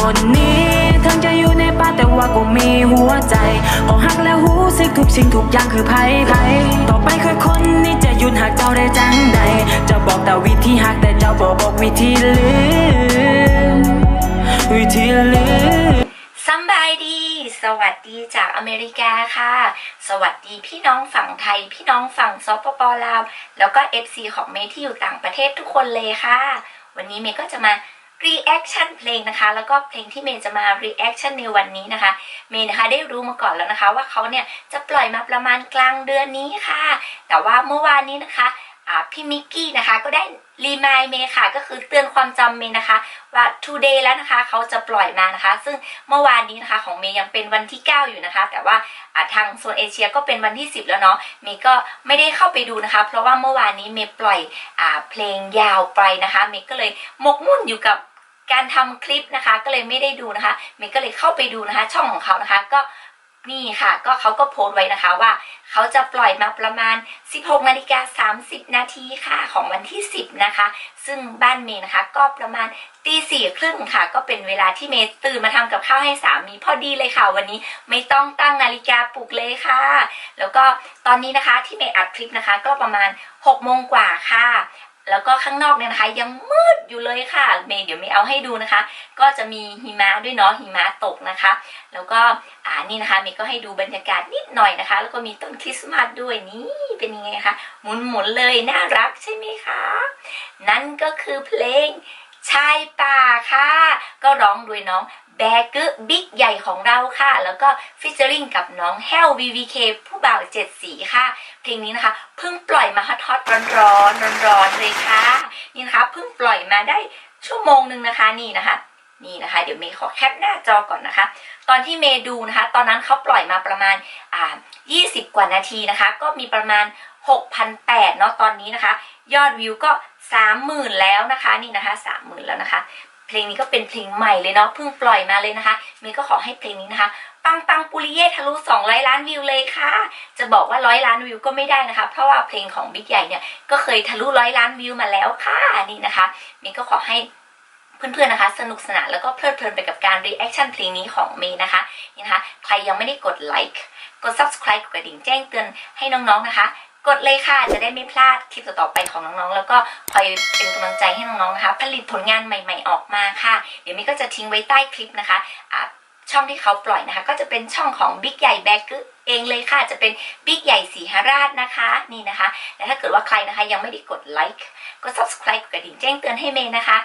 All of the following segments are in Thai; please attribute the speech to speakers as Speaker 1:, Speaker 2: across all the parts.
Speaker 1: คนนี้ทั้งจะอยู่ในป่าแต่ว่าก็มีหัวใจพอหักแล้วหูสึกทุกสิ่งทุกอย่างคือไพ่ไพ่ต่อไปคือคนนี้จะยุดหักเจ้าได้จังใดจะบอกแต่วิธีหักแต่เจ้าบอกบอกวิธีลืมวิธีลืม
Speaker 2: สบายดี สวัสดีจากอเมริกาค่ะ สวัสดีพี่น้องฝั่งไทย พี่น้องฝั่งสปปลาว แล้วก็ FC ของเมที่อยู่ต่างประเทศทุกคนเลยค่ะ วันนี้เมย์ก็จะมา reaction เพลงนะคะ แล้วก็เพลงที่เมย์จะมา reaction ในวันนี้นะคะ เมย์นะคะได้รู้มาก่อนแล้วนะคะ ว่าเขาเนี่ยจะปล่อยมาประมาณกลางเดือนนี้ค่ะ แต่ว่าเมื่อวานนี้นะคะ พี่มิกกี้นะคะก็ได้รีมายเมย์ค่ะก็คือเตือนความจำเมย์นะคะ ว่า today แล้วนะคะเขาจะปล่อยมานะคะ ซึ่งเมื่อวานนี้นะคะของเมย์ยังเป็นวันที่ 9 อยู่นะคะ แต่ว่าทางโซนเอเชียก็เป็นวันที่ 10 แล้วเนาะเมย์ก็ไม่ได้เข้าไปดูนะคะ เพราะว่าเมื่อวานนี้เมย์ปล่อยอเพลงยาวไปนะคะเมย์ก็เลยหมกมุ่นอยู่กับการทำคลิปนะคะ ก็เลยไม่ได้ดูนะคะเมย์ก็เลยเข้าไปดูนะคะ ช่องของเขานะคะก็ นี่ค่ะ ก็เขาก็โพสต์ไว้นะคะว่าเขาจะปล่อยมาประมาณ 16นาฬิกา30 นาทีค่ะของวันที่ 10 นะคะ ซึ่งบ้านเมย์นะคะ ก็ประมาณตีสี่ครึ่งค่ะ ก็เป็นเวลาที่เมย์ตื่นมาทำกับข้าวให้สามีพอดีเลยค่ะ วันนี้ไม่ต้องตั้งนาฬิกาปลุกเลยค่ะ แล้วก็ตอนนี้นะคะที่เมย์อัดคลิปนะคะ ก็ประมาณ6โมงกว่าค่ะ แล้วก็ข้างนอกเนี่ยนะคะยังมืดอยู่เลยค่ะเมย์เดี๋ยวเมย์เอาให้ดูนะคะ ก็จะมีหิมะด้วยเนาะหิมะตกนะคะ แล้วก็อ่านี่นะคะเมย์ก็ให้ดูบรรยากาศนิดหน่อยนะคะ แล้วก็มีต้นคริสต์มาสด้วยนี่เป็นยังไงคะหมุนหมุนๆเลยน่ารักใช่ไหมคะนั่นก็คือเพลงชายป่าค่ะ ก็ร้องโดยน้อง แบกึบิ๊กใหญ่ของเราค่ะ แล้วก็ฟิชเจอริงกับน้องแฮล VVK ผู้บ่าวเจ็ดสีค่ะ เพลงนี้นะคะเพิ่งปล่อยมาฮอตฮอตร้อนร้อนร้อนร้อนๆเลยค่ะ นี่นะคะเพิ่งปล่อยมาได้ชั่วโมงหนึ่งนะคะนี่นะคะนี่นะคะ เดี๋ยวเมย์ขอแคปหน้าจอก่อนนะคะ ตอนที่เมย์ดูนะคะ ตอนนั้นเขาปล่อยมาประมาณอ่า20 กว่านาทีนะคะ ก็มีประมาณ 6,800เนาะตอนนี้นะคะ ยอดวิวก็ 30,000 แล้วนะคะ นี่นะคะ 30,000 แล้วนะคะ เพลงนี้ก็เป็นเพลงใหม่เลยเนาะเพิ่งปล่อยมาเลยนะคะเมย์ก็ขอให้เพลงนี้นะคะ ปังปังปุริเย่ทะลุ200 ล้านวิวเลยค่ะ จะบอกว่าร้อยล้านวิวก็ไม่ได้นะคะ เพราะว่าเพลงของบิ๊กใหญ่เนี่ยก็เคยทะลุร้อยล้านวิวมาแล้วค่ะนี่นะคะเมย์ก็ขอให้เพื่อนๆนะคะ สนุกสนานแล้วก็เพลิดเพลินไปกับการ reaction เพลงนี้ของเมย์นะคะนี่นะคะ ใครยังไม่ได้กดไลค์กด subscribe กดกระดิ่งแจ้งเตือนให้น้องๆนะคะ กดเลยค่ะจะได้ไม่พลาดคลิปต่อๆไปของน้องๆ แล้วก็คอยเป็นกำลังใจให้น้องๆนะคะ ผลิตผลงานใหม่ๆออกมาค่ะ เดี๋ยวเมย์ก็จะทิ้งไว้ใต้คลิปนะคะช่องที่เขาปล่อยนะคะ ก็จะเป็นช่องของบิ๊กใหญ่แบกเองเลยค่ะจะเป็นบิ๊กใหญ่สีหราชนะคะนี่นะคะ และถ้าเกิดว่าใครนะคะยังไม่ได้กดไลค์กด subscribe กดกระดิ่งแจ้งเตือนให้เมย์นะคะ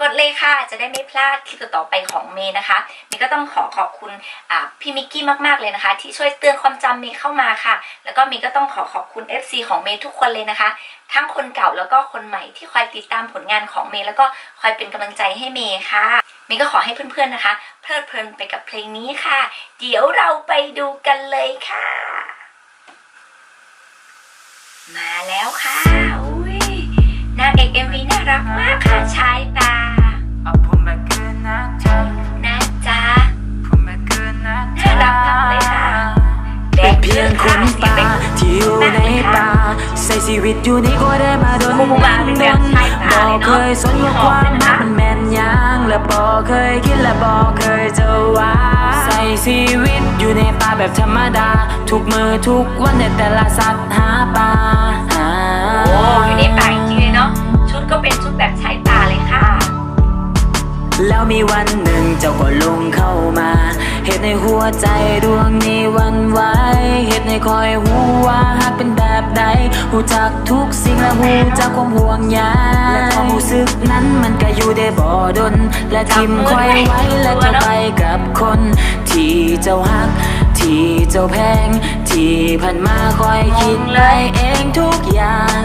Speaker 2: กดเลยค่ะ จะได้ไม่พลาดคลิปต่อไปของเมย์นะคะเมย์ก็ต้องขอขอบคุณอ่าพี่มิกกี้มากๆเลยนะคะ ที่ช่วยเตือนความจำเมย์เข้ามาค่ะ แล้วก็เมย์ก็ต้องขอขอบคุณ FC ของเมย์ทุกคนเลยนะคะ ทั้งคนเก่าแล้วก็คนใหม่ที่คอยติดตามผลงานของเมย์แล้วก็คอยเป็นกำลังใจให้เมย์ค่ะเมย์ก็ขอให้เพื่อนๆนะคะ เพลิดเพลินไปกับเพลงนี้ค่ะ เดี๋ยวเราไปดูกันเลยค่ะ มาแล้วค่ะ อุ้ยนางเอก MV น่ารักมากค่ะชายตา
Speaker 1: เป็นเพียงคนป่าที่อยู่ในป่าใส่ชีวิตอยู่นี่ก็ได้มาโดน
Speaker 2: โอ้โหมาเป็นบ
Speaker 1: อ
Speaker 2: เลยเค
Speaker 1: ยสนว่าความรักมันแม่นยางและบอเคยคิดและบอเคยจะว่าใส่ชีวิตอยู่ในป่าแบบธรรมดา ทุกมือทุกวันในแต่ละสัตว์หาปลา
Speaker 2: โอ้อยู่ในป่าจริงเลยเนาะชุดก็เป็นชุดแบบใชายป่าเลยค่ะ
Speaker 1: แล้วมีวันหนึ่งเจ้าก็ลงเข้ามา เหตุในหัวใจดวงนี้หวันไหวเหตุในคอยหูว่าหากเป็นแบบใดหูจักทุกสิ่งและหูจักความห่วงใยและความรู้สึกนั้นมันก็อยู่ได้บ่ดน และทิมคอยไว้และจะไปกับคน ที่เจ้าฮัก ที่เจ้าแพง ที่ผ่านมาคอยคิดไปเองทุกอย่าง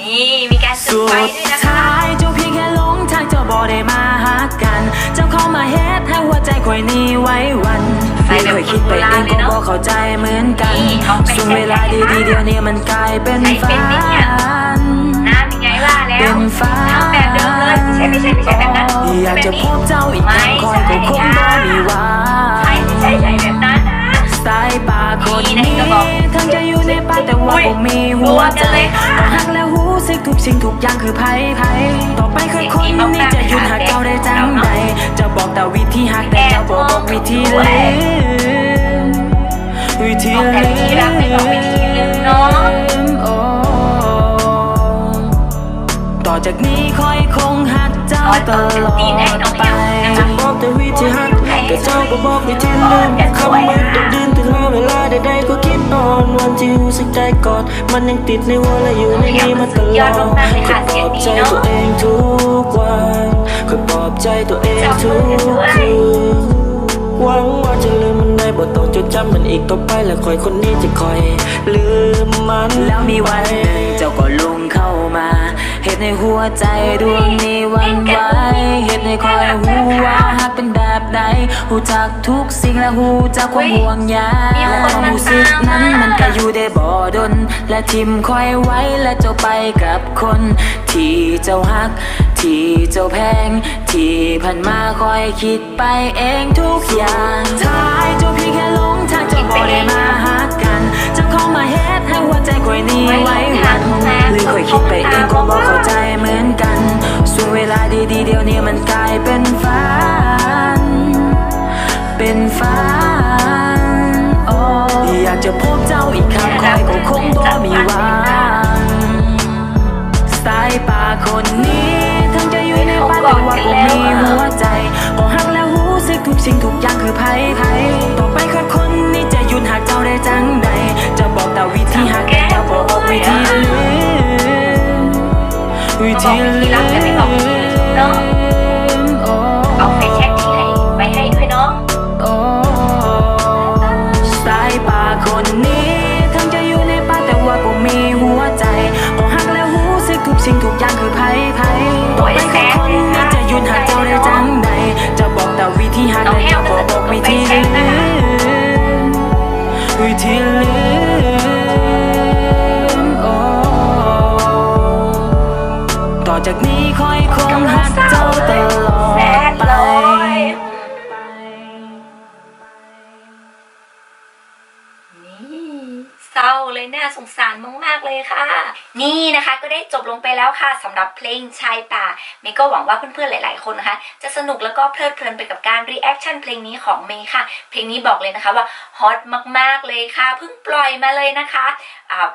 Speaker 2: นี่มีการจุด
Speaker 1: สุ
Speaker 2: ไฟ
Speaker 1: ด
Speaker 2: ด้วยนะคะ
Speaker 1: ท้ายเจ้าเพียงแค่หลงทางเจ้าบ่ได้มาหากัน เจ้าเข้ามาเฮ็ดให้หัวใจข่อยนี้ไว้วัน
Speaker 2: ไฟแบบ
Speaker 1: ไม่เคยคิดไปเองก็บ่เข้าใจเหมือนกัน
Speaker 2: นี่เอาไป
Speaker 1: ส่วนเวลาดีๆเดียวนี้มันกลายเป็น
Speaker 2: ใช้เป็
Speaker 1: ฝั
Speaker 2: นไหมเนี่ย
Speaker 1: น
Speaker 2: น้ำยังไงว่าแล้ว
Speaker 1: เป็นฟ้า
Speaker 2: ทำแบบเดิมเลยไม่ใช่ไม่ใช่ไม่ใช่แบบนั้น
Speaker 1: อยากจะพบเจ้าอีกค
Speaker 2: ไม่
Speaker 1: รั้งคอย
Speaker 2: ใช่
Speaker 1: ก็คงบ่มีว่า
Speaker 2: ใช่ไม่ใช่ใช่แบบนั้นนะ
Speaker 1: สายป่าคน
Speaker 2: นี่
Speaker 1: นี้
Speaker 2: นะก็บอก
Speaker 1: ทั้งจะอยู่ในป่าแต่ว่า
Speaker 2: อุ๊ย
Speaker 1: ผมมีหัวใจ
Speaker 2: รวมกันเลยค่ะ
Speaker 1: หักแล้วหูสึกทุกสิ่งทุกอย่างคือไพ่ไพ่ต่อไปคือคนนี้จะหยุดหักเจ้าได้จังใดจะ แต่วิธีหักแต่เจ้าบอกวิธีลืมวิธี
Speaker 2: บอกแต่วิธีรักไม่บอกวิธีลืมเนาะ
Speaker 1: ต่อจากนี้คอยคงหักเจ้าตลอดไป
Speaker 3: จะบอกแต่วิธีหักแต่เจ้าก็บอกวิธีลืมคำว่าตกดินถึงเวลาใดๆก็คิดนอนวันที่รู้สึกใจกอดมันยังติดในหัวและอยู่ในนี้มาตลอดคอยปลอบใจตัวเองทุกวัน คอยปลอบใจตัวเองทุกคืนหวังว่าจะลืมมันได้บ่ต้องจดจำมันอีกต่อไปและคอยคนนี้จะคอยลืมมัน
Speaker 1: แล้วมีวัน ตุในหัวใจดวงนี้วันไหวเหตุในคอยหูว่าหักเป็นแบบใดหูจักทุกสิ่งและหูจักความห่วงใย
Speaker 2: ค
Speaker 1: วามรู้สึกนั้นมันก็อยู่ได้บ่ดน และทิมคอยไว้และเจ้าไปกับคน ที่เจ้าหัก ที่เจ้าแพง ที่ผ่านมาคอยคิดไปเองทุกอย่างท้ายเจ้าเพียงแค่หลงทางเจ้าบ่ได้มา หากันเจ้าเข้ามาเฮ็ดให้หัวใจคอยหนี้ไว้วันหรือคอยคิดไปเองก็บ่เข้าใจเหมือนกัน ส่วนเวลาดีๆเดี๋ยวนี้มันกลายเป็นฝัน เป็นฝันโอ้อยากจะพบเจ้าอีกครั้งคอยก็คง สารมาก
Speaker 2: ๆเลยค่ะ นี่นะคะก็ได้จบลงไปแล้วค่ะสำหรับเพลงชายป่าเมย์ก็หวังว่าเพื่อนๆหลาย ๆคนนะคะ จะสนุกแล้วก็เพลิดเพลินไปกับการรีแอคชั่นเพลงนี้ของเมย์ค่ะ เพลงนี้บอกเลยนะคะว่าฮอตมากๆเลยค่ะเพิ่งปล่อยมาเลยนะคะอ่า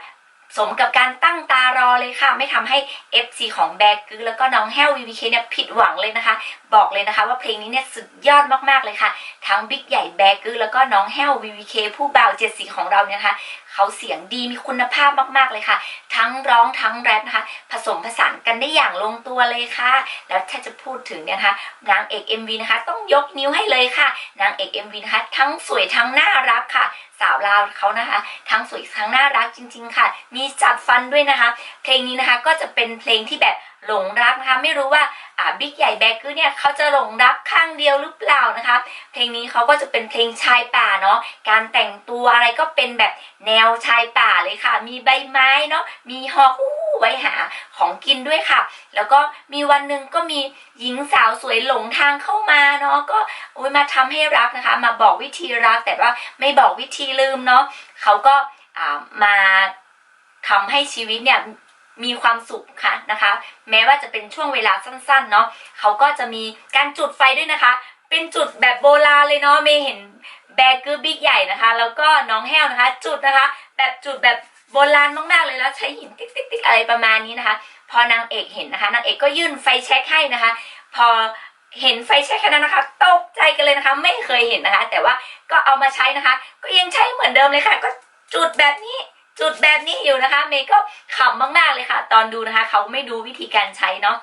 Speaker 2: สมกับการตั้งตารอเลยค่ะ ไม่ทำให้ FC ของแบกกึแล้วก็น้องแฮววีวีเคเนี่ยผิดหวังเลยนะคะ บอกเลยนะคะว่าเพลงนี้เนี่ยสุดยอดมากๆเลยค่ะ ทั้งบิ๊กใหญ่แบกกึแล้วก็น้องแฮววีวีเคผู้บ่าวเจ็ดสีของเราเนี่ยนะคะเขาเสียงดีมีคุณภาพมากๆเลยค่ะ ทั้งร้องทั้งแรปนะคะ ผสมผสานกันได้อย่างลงตัวเลยค่ะ แล้วถ้าจะพูดถึงเนี่ยนะคะนางเอก MV นะคะ ต้องยกนิ้วให้เลยค่ะนางเอก MV นะคะทั้งสวยทั้งน่ารักค่ะสาวลาวเขานะคะ ทั้งสวยทั้งน่ารักจริง ๆ ค่ะ มีจัดฟันด้วยนะคะ เพลงนี้นะคะก็จะเป็นเพลงที่แบบ หลงรักนะคะไม่รู้ว่าบิ๊กใหญ่แบกคือเนี่ยเขาจะหลงรักข้างเดียวหรือเปล่านะคะ เพลงนี้เขาก็จะเป็นเพลงชายป่าเนาะการแต่งตัวอะไรก็เป็นแบบแนวชายป่าเลยค่ะ มีใบไม้เนาะมีหอหูไว้หาของกินด้วยค่ะ แล้วก็มีวันหนึ่งก็มีหญิงสาวสวยหลงทางเข้ามาเนาะก็โอ้ยมาทำให้รักนะคะ มาบอกวิธีรักแต่ว่าไม่บอกวิธีลืมเนาะเขาก็มาทำให้ชีวิตเนี่ย มีความสุขค่ะนะคะ แม้ว่าจะเป็นช่วงเวลาสั้นๆเนาะเขาก็จะมีการจุดไฟด้วยนะคะ เป็นจุดแบบโบราณเลยเนาะเมย์เห็นแบกเกอร์บิ๊กใหญ่นะคะ แล้วก็น้องแห้วนะคะ จุดนะคะ แบบจุดแบบโบราณมากๆเลยแล้วใช้หินติ๊กติ๊กติ๊กอะไรประมาณนี้นะคะ พอนางเอกเห็นนะคะนางเอกก็ยื่นไฟแช็กให้นะคะ พอเห็นไฟแช็กแค่นั้นนะคะตกใจกันเลยนะคะ ไม่เคยเห็นนะคะ แต่ว่าก็เอามาใช้นะคะ ก็ยังใช้เหมือนเดิมเลยค่ะ ก็จุดแบบนี้ จุดแบบนี้อยู่นะคะ เมย์ก็ขำมากๆเลยค่ะ ตอนดูนะคะ เขาไม่ดูวิธีการใช้เนาะ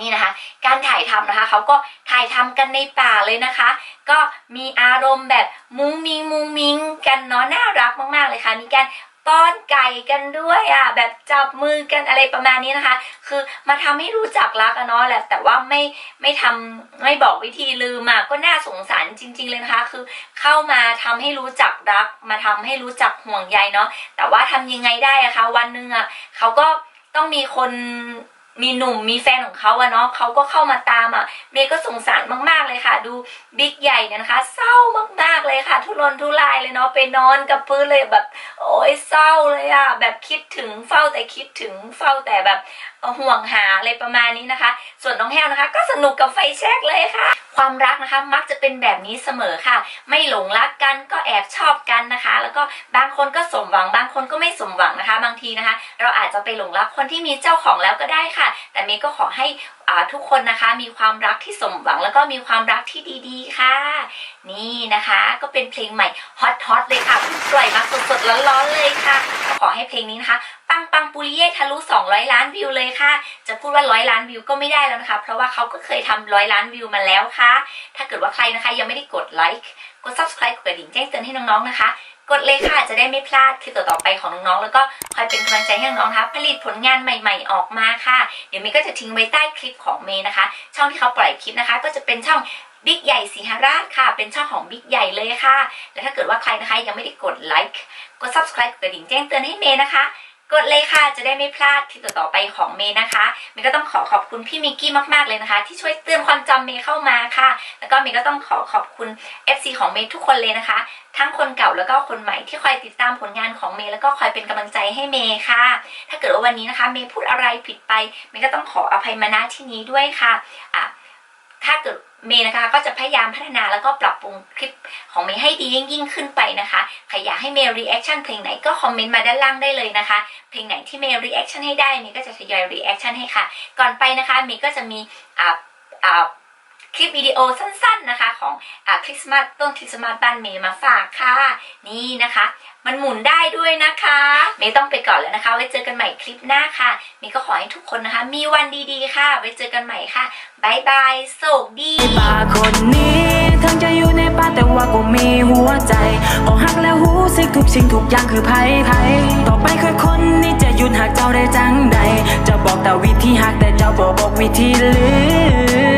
Speaker 2: นี่นะคะ การถ่ายทำนะคะเขาก็ถ่ายทำกันในป่าเลยนะคะ ก็มีอารมณ์แบบมุ้งมิงมุ้งมิงกันเนาะน่ารักมากๆเลยค่ะมีการ ป้อนไก่กันด้วยอะแบบจับมือกันอะไรประมาณนี้นะคะ คือมาทำให้รู้จักรักอะเนาะแหละแต่ว่าไม่ไม่ทำไม่บอกวิธีลืมอะก็น่าสงสารจริง ๆ เลยนะคะคือ เข้ามาทำให้รู้จักรัก มาทำให้รู้จักห่วงใยเนาะแต่ว่าทำยังไงได้อะคะ วันหนึ่งอะเขาก็ต้องมีคน มีหนุ่มมีแฟนของเขาอะเนาะเขาก็เข้ามาตามอะเมย์ก็สงสารมาก ๆเลยค่ะ ดูบิ๊กใหญ่เนี่ยนะคะ เศร้ามากๆเลยค่ะ ทุรนทุรายเลยเนาะไปนอนกับพื้นเลยแบบ โอ้ยเศร้าเลยอะแบบคิดถึงเฝ้าแต่คิดถึงเฝ้าแต่แบบห่วงหาอะไรประมาณนี้นะคะ ส่วนน้องแฮวนะคะ ก็สนุกกับไฟแช็กเลยค่ะ ความรักนะคะ มักจะเป็นแบบนี้เสมอค่ะ ไม่หลงรักกันก็แอบชอบกันนะคะ แล้วก็บางคนก็สมหวังบางคนก็ไม่สมหวัง บางทีนะคะ เราอาจจะไปหลงรักคนที่มีเจ้าของแล้วก็ได้ค่ะ แต่เมย์ก็ขอให้ทุกคนนะคะมีความรักที่สมหวังแล้วก็มีความรักที่ดีๆค่ะ นี่นะคะก็เป็นเพลงใหม่ฮอตฮอตเลยค่ะเพิ่งปล่อยมาสดๆร้อนๆเลยค่ะ ขอให้เพลงนี้นะคะปังปังปุริเย่ทะลุ 200 ล้านวิวเลยค่ะ จะพูดว่าร้อยล้านวิวก็ไม่ได้แล้วนะคะ เพราะว่าเขาก็เคยทำร้อยล้านวิวมาแล้วค่ะ ถ้าเกิดว่าใครนะคะยังไม่ได้กดไลค์กด subscribe กดกระดิ่งแจ้งเตือนให้น้องๆนะคะ กดเลยค่ะจะได้ไม่พลาดคลิปต่อๆไปของน้องๆแล้วก็คอยเป็นกำลังใจให้น้องๆนะคะผลิตผลงานใหม่ ๆ ออกมาค่ะ เดี๋ยวเมย์ก็จะทิ้งไว้ใต้คลิปของเมย์นะคะ ช่องที่เขาปล่อยคลิปนะคะ ก็จะเป็นช่องบิ๊กใหญ่สีหราชค่ะ เป็นช่องของบิ๊กใหญ่เลยค่ะ และถ้าเกิดว่าใครนะคะยังไม่ได้กดไลค์กด subscribe กดกระดิ่งแจ้งเตือนให้เมย์นะคะ กดเลยค่ะจะได้ไม่พลาดคลิปต่อๆไปของเมย์นะคะเมย์ก็ต้องขอขอบคุณพี่มิกกี้มากๆเลยนะคะ ที่ช่วยเตือนความจำเมย์เข้ามาค่ะ แล้วก็เมย์ก็ต้องขอขอบคุณ FC ของเมย์ทุกคนเลยนะคะ ทั้งคนเก่าแล้วก็คนใหม่ที่คอยติดตามผลงานของเมย์แล้วก็คอยเป็นกำลังใจให้เมย์ค่ะ ถ้าเกิดว่าวันนี้นะคะ เมย์พูดอะไรผิดไปเมย์ก็ต้องขออภัยมาณที่นี้ด้วยค่ะอะ ถ้าเกิดเมย์นะคะก็จะพยายามพัฒนาแล้วก็ปรับปรุงคลิปของเมย์ให้ดียิ่งยิ่งขึ้นไปนะคะใครอยากให้เมย์รีแอคชั่นเพลงไหนก็คอมเมนต์มาด้านล่างได้เลยนะคะ เพลงไหนที่เมย์รีแอคชั่นให้ได้เมย์ก็จะทยอยรีแอคชั่นให้ค่ะ ก่อนไปนะคะเมย์ก็จะมีอ่าอ่า คลิปวิดีโอสั้นๆนะคะ ของอ่าคริสต์มาสต้นคริสต์มาสบ้านเมย์มาฝากค่ะ นี่นะคะ มันหมุนได้ด้วยนะคะ เมย์ต้องไปก่อนแล้วนะคะ ไว้เจอกันใหม่คลิปหน้าค่ะเมย์ก็ขอให้ทุกคนนะคะ มีวันดีๆค่ะ ไว้เจอกันใหม่ค่ะบายบายโชคดี
Speaker 1: ป่าคนนี้ทั้งจะอยู่ในป่าแต่ว่าก็มีหัวใจอหักแล้วหูสึกทุกสิ่งทุกอย่างคือภัยภัยต่อไปคือคนนี้จะหยุดหักเจ้าได้จังใดจะบอกแต่วิธีหักแต่เจ้าบอกบอกวิธีลืม